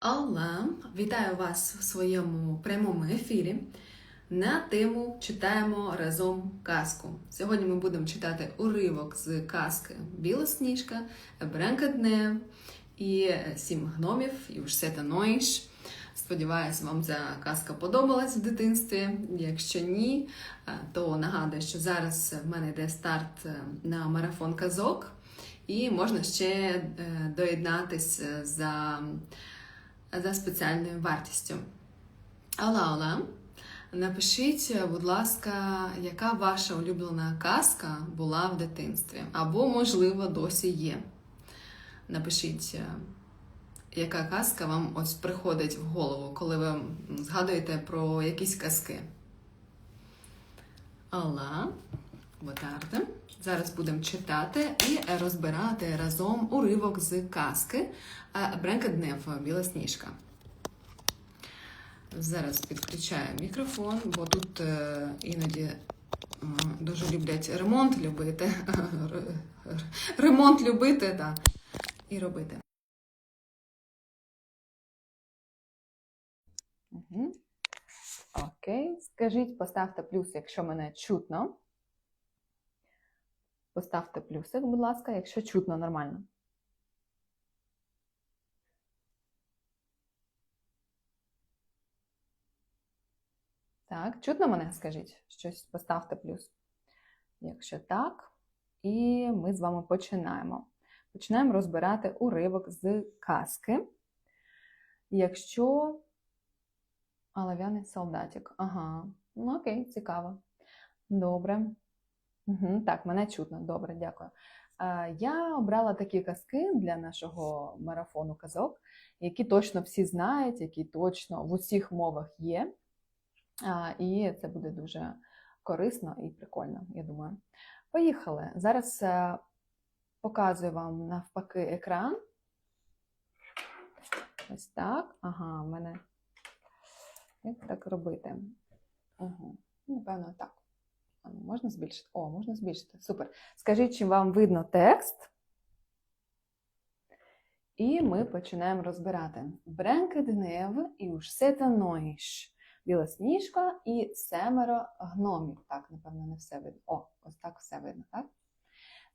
Алла, вітаю вас в своєму прямому ефірі. На тему читаємо разом казку. Сьогодні ми будемо читати уривок з казки Білосніжка, Бренкаднев і Сім гномів і уж сета Нойш. Сподіваюсь, вам ця казка подобалась в дитинстві. Якщо ні, е, то нагадую, що зараз в мене йде старт е, на марафон казок, і можна ще е, доєднатись за за спеціальною вартістю. Алла, Алла, напишіть, будь ласка, яка ваша улюблена казка була в дитинстві, або, можливо, досі є. Напишіть, яка казка вам ось приходить в голову, коли ви згадуєте про якісь казки. Алла, Ботарде. Зараз будемо читати і розбирати разом уривок з казки Бренка Днев Біла Сніжка. Зараз підключаю мікрофон, бо тут е, іноді е, дуже люблять ремонт любити. Ремонт любити, так, і робити. Окей, скажіть, поставте плюс, якщо мене чутно. Поставте плюсик, будь ласка, якщо чутно нормально. Так, чутно мене, скажіть? Щось поставте плюс. Якщо так, і ми з вами починаємо. Починаємо розбирати уривок з казки. Якщо Олов'яний солдатик. Ага, ну окей, цікаво. Добре. Угу, Так, мене чутно. Добре, дякую. Я обрала такі казки для нашого марафону казок, які точно всі знають, які точно в усіх мовах є. І це буде дуже корисно і прикольно, я думаю. Поїхали. Зараз е, показую вам навпаки екран. Ось так. Ага, в мене. Як так робити? Угу. Напевно, так. Можна збільшити? О, можна збільшити. Супер. Скажіть, чи вам видно текст? І ми починаємо розбирати. Бренке днев і уж сета нойш. Білосніжка і семеро гномів. Так, напевно, не все видно. О, ось так все видно, так?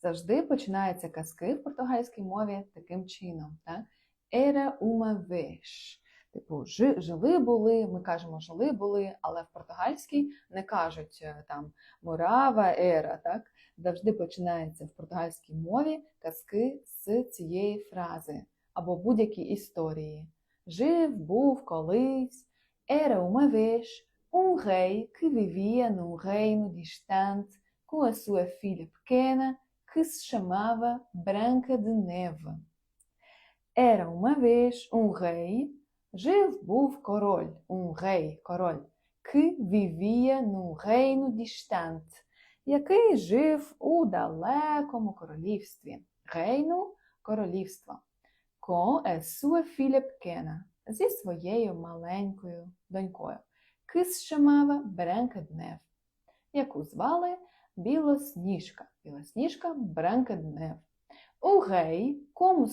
Завжди починаються казки в португальській мові таким чином. так? Era uma vez. Типу, жили були, ми кажемо жили були, але в португальській не кажуть е, там морава, ера, так? Завжди починаються в португальській мові казки з цієї фрази або будь-які історії. Жив, був колись. Uma vez um rei que vivia num reino distante com a sua filha pequena que Жив був король, un rei, король, que vivia num reino який жив у далекому королівстві. Рейну королівство. Com a sua pequena, зі своєю маленькою донькою, que se chamava Branca яку звали Білосніжка. Білосніжка Branca de Neve. O rei, como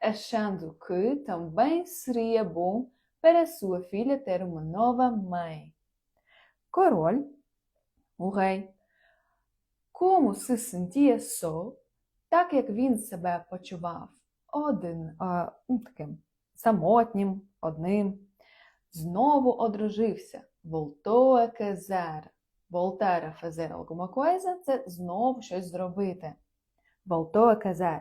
achando que também seria bom para sua filha ter uma nova mãe. Король, o rei, como se sentia só, так як він себе почував ну, самотнім, одним, знову одружився. Voltar a fazer alguma coisa – це знову щось зробити. Casar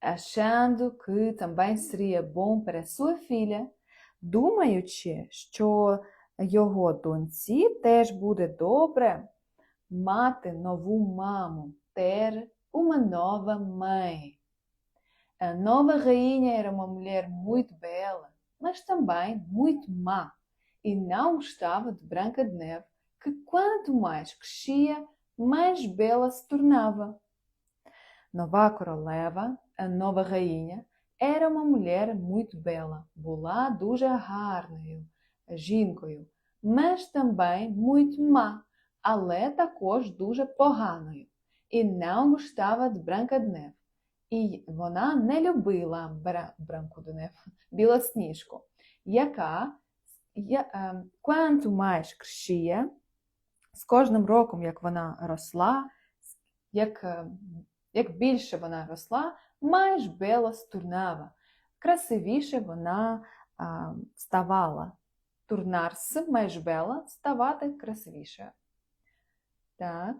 achando que também seria bom para sua filha, думаючи, що його доньці теж буде добре мати нову маму, ter uma nova mãe. A nova rainha era uma mulher muito bela, mas também muito má, e não gostava de Branca de Neve, que quanto mais crescia, mais bela se tornava. Нова королева a nova rainha, era uma mulher muito bela, була дуже гарною жінкою, mas também muito má, але також дуже поганою. І não gostava de Branca de Neve. І вона не любила бра, бранку Денев, білосніжку, яка е, quanto mais crescia, з кожним роком, як вона росла, як, е, як більше вона росла, mais bela se красивіше вона а, ставала. Турнарс, mais bela, ставати красивіше. Так.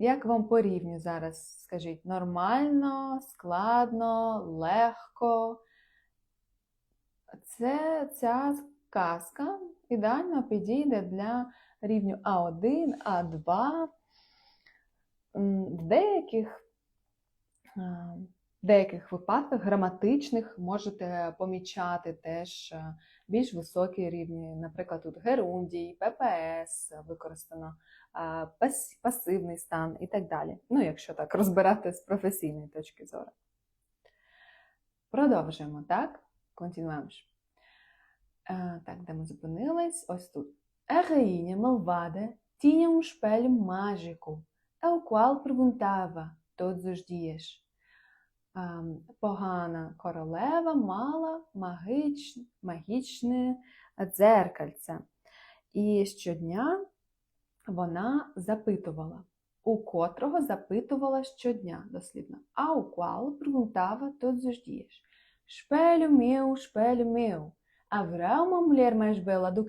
Як вам по рівню зараз скажіть? Нормально, складно, легко. Це ця казка ідеально підійде для рівню А1, А2. В деяких, в деяких випадках граматичних можете помічати теж е, більш високі рівні. Наприклад, тут герундій, ППС використано, пасивний стан і так далі. Ну, якщо так розбирати з професійної точки зору. Продовжуємо, так? Континуємо. Е, Так, де ми зупинились? Ось тут. A rainha malvada tinha um espelho mágico, ao qual perguntava. Ам, Погана королева мала магич... магічне дзеркальце. І щодня вона запитувала, у котрого запитувала щодня, дослідно. А у qual perguntava todos os dias. Espelho meu, espelho meu, haverá uma mulher mais bela do?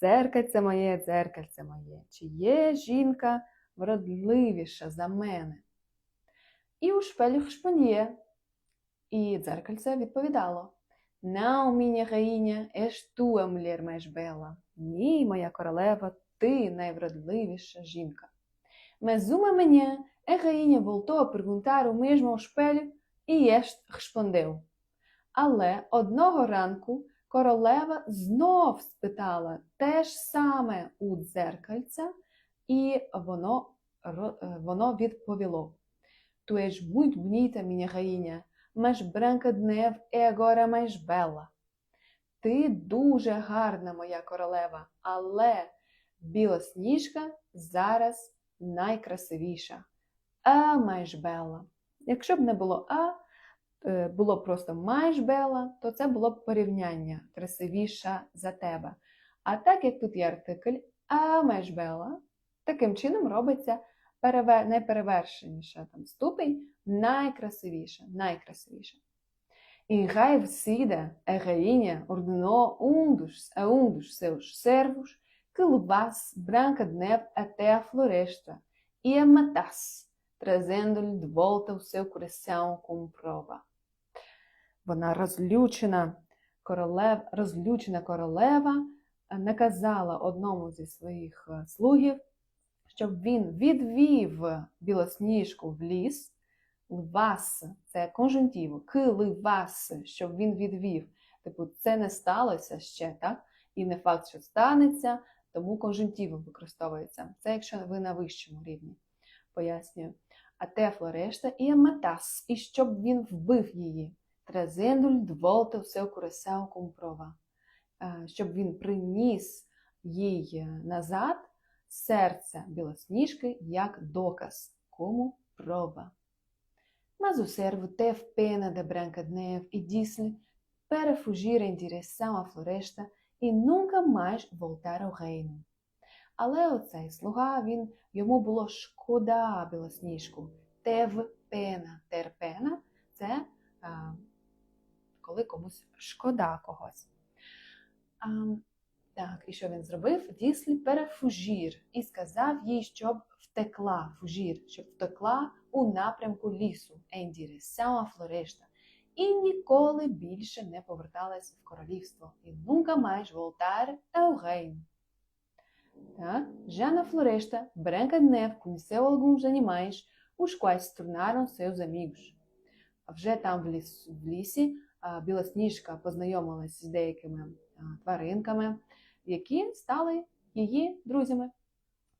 Дзеркальце моє, дзеркальце моє, чи є жінка вродливіша за мене? І у шпелю шпан'є. І дзеркальце відповідало: Não, minha rainha, és tu a mulher. Ні, моя королева, ти найвродливіша жінка. Rainha voltou a perguntar o mesmo ao espelho e este respondeu. Але одного ранку королева знов спитала те ж саме у дзеркальця, і воно, е, воно відповіло. Tu és muito bonita, minha rainha, mas Branca de Neve é agora mais bela. Ти дуже гарна, моя королева, але білосніжка зараз найкрасивіша. А mais bela. Якщо б не було а, е, було просто mais bela, то це було б порівняння красивіша за тебе. А так як тут є артикль а mais bela, таким чином робиться переве... найперевершеніша там ступінь найкрасивіша, найкрасивіша. Um um que levasse Branca de Neve até a floresta e a matasse, trazendo-lhe de volta o seu coração como prova. Вона розлючена, королев, розлючена королева е, наказала одному зі своїх е, слугів, щоб він відвів білосніжку в ліс, лвас, це конжунктиву, к ливас, щоб він відвів. Типу, це не сталося ще, так? І не факт, що станеться, тому конжунктиву використовується. Це якщо ви на вищому рівні, пояснюю. А те флорешта і матас, і щоб він вбив її. O seu coração como prova. Е, Щоб він приніс їй е, назад серце білосніжки як доказ, como prova. Mas o servo teve pena da Branca de Neve e disse-lhe e nunca mais voltar ao reino. Але оцей слуга, він, йому було шкода білосніжку. Тев пена. Терпена це а, коли комусь шкода когось. А, так, і що він зробив? Діслі перефужір і сказав їй, щоб втекла, фужір, щоб втекла у напрямку лісу, direção à floresta, і ніколи більше не поверталась в королівство, і voltar ao reino. Tá? Já na floresta, Branca de Neve conheceu alguns animais, os quais seus amigos. Вже там в, ліс, в лісі Білосніжка познайомилась з деякими тваринками, які стали її друзями.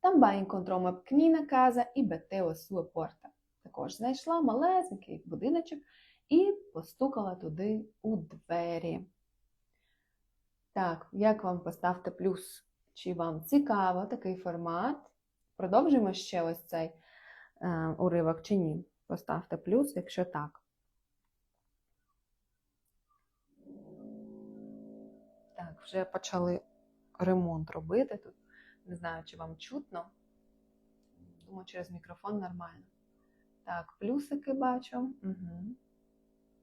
Também encontrou uma pequenina casa e bateu. Також знайшла малесенький будиночок і постукала туди у двері. Так, як вам поставте плюс? Чи вам цікаво такий формат? Продовжуємо ще ось цей е, уривок чи ні? Поставте плюс, якщо так. Так, вже почали ремонт робити тут. Не знаю, чи вам чутно. Думаю, через мікрофон нормально. Так, плюсики бачу. Угу.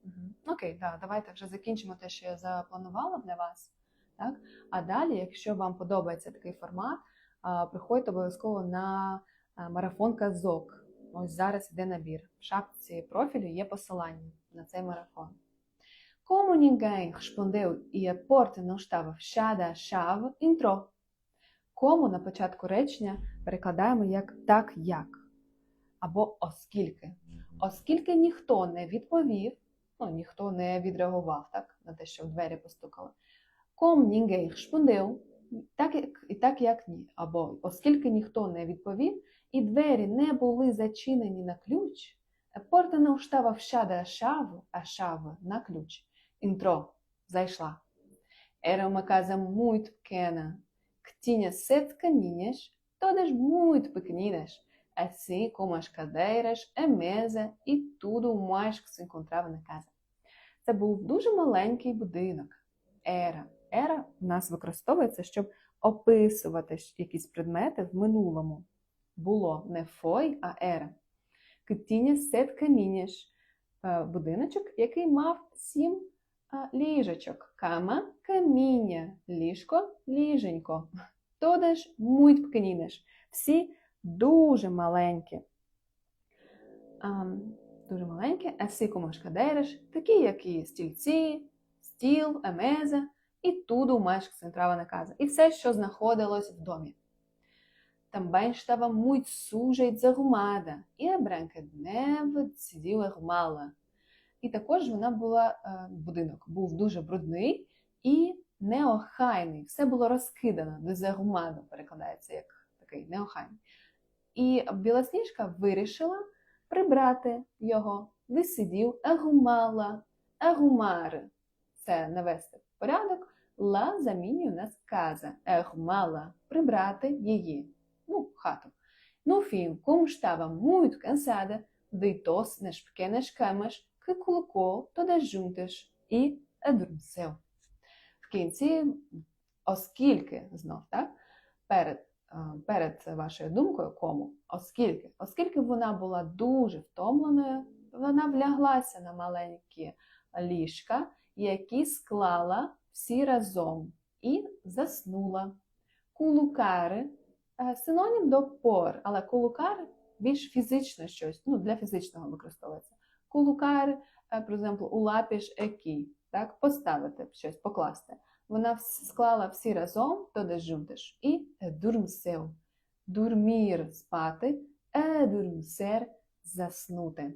Угу. Окей, да, давайте вже закінчимо те, що я запланувала для вас. Так? А далі, якщо вам подобається такий формат, приходьте обов'язково на марафон казок. Ось зараз йде набір. В шапці профілю є посилання на цей марафон. Como ninguém respondeu e a porta não estava fechada à chave, entrou. Кому на початку речення перекладаємо як так як або оскільки. Оскільки ніхто не відповів, ну ніхто не відреагував так, на те, що в двері постукали. Como ninguém respondeu, так як, і так як ні. Або оскільки ніхто не відповів, і двері не були зачинені на ключ, a porta não estava fechada a chave на ключ. Entrou, зайшла. Era uma casa muito pequena, que tinha sete caminhas, todas muito pequeninas, assim como as cadeiras, a mesa e tudo o mais que se encontrava na casa. Це був дуже маленький будинок. Era. Era в нас використовується, щоб описувати якісь предмети в минулому. Було не foi, а era. Que tinha sete caminhas. Е, Будиночок, який мав сім а, ліжечок. Кама, каміння, ліжко, ліженько. Todas muito pequeninas. Всі дуже маленькі. Ам, дуже маленькі, como as cadeiras, такі, як і стільці, стіл, mesa і se entrava na casa. І все, що знаходилось в домі. Também estava muito suja e desarrumada, e a Branca de Neve. І також вона була, е, будинок був дуже брудний і неохайний. Все було розкидано, дезарумадо перекладається як такий неохайний. І Білосніжка вирішила прибрати його. Decidiu arrumá-la. Це навести в порядок. Ла замінює у нас casa. Arrumá-la – прибрати її. Ну, хату. Fim, como estava muito cansada, deitou-se nas pequenas camas que colocou todas juntas e adormeceu. В кінці, оскільки знов, так, перед, е, перед вашою думкою, кому, оскільки, оскільки вона була дуже втомленою, вона вляглася на маленькі ліжка, які склала всі разом і заснула. Кулукари е, синонім до пор, але кулукари більш фізично щось, ну, для фізичного використовується. Е, for example, у лапіш екі, так, поставити щось, покласти. Вона склала всі разом, то жунтиш, і дурмсев. Дурмір спати, едурмсер заснути.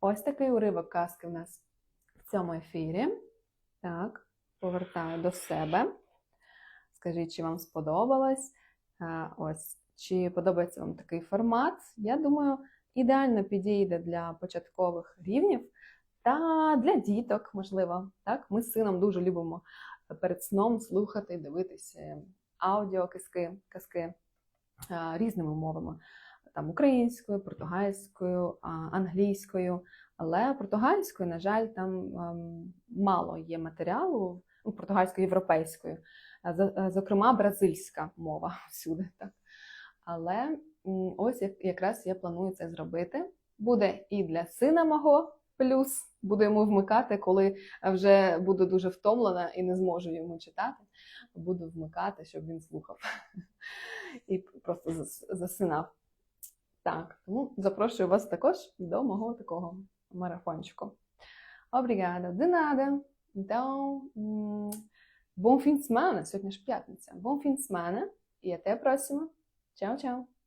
Ось такий уривок казки в нас в цьому ефірі. Так, повертаю до себе. Скажіть, чи вам сподобалось? Ось, чи подобається вам такий формат? Я думаю, ідеально підійде для початкових рівнів та для діток, можливо. Так? Ми з сином дуже любимо перед сном слухати, дивитися аудіоказки, казки різними мовами. Там українською, португальською, англійською. Але португальською, на жаль, там ем, мало є матеріалу, ну, португальською європейською, зокрема, бразильська мова всюди. Так. Але ось якраз я планую це зробити. Буде і для сина мого плюс, буду йому вмикати, коли вже буду дуже втомлена і не зможу йому читати. Буду вмикати, щоб він слухав і просто засинав. Так, тому запрошую вас також до мого такого марафончику. Obrigada, de nada. Então. Сьогодні ж п'ятниця. Bom até a próxima. Tchau, tchau.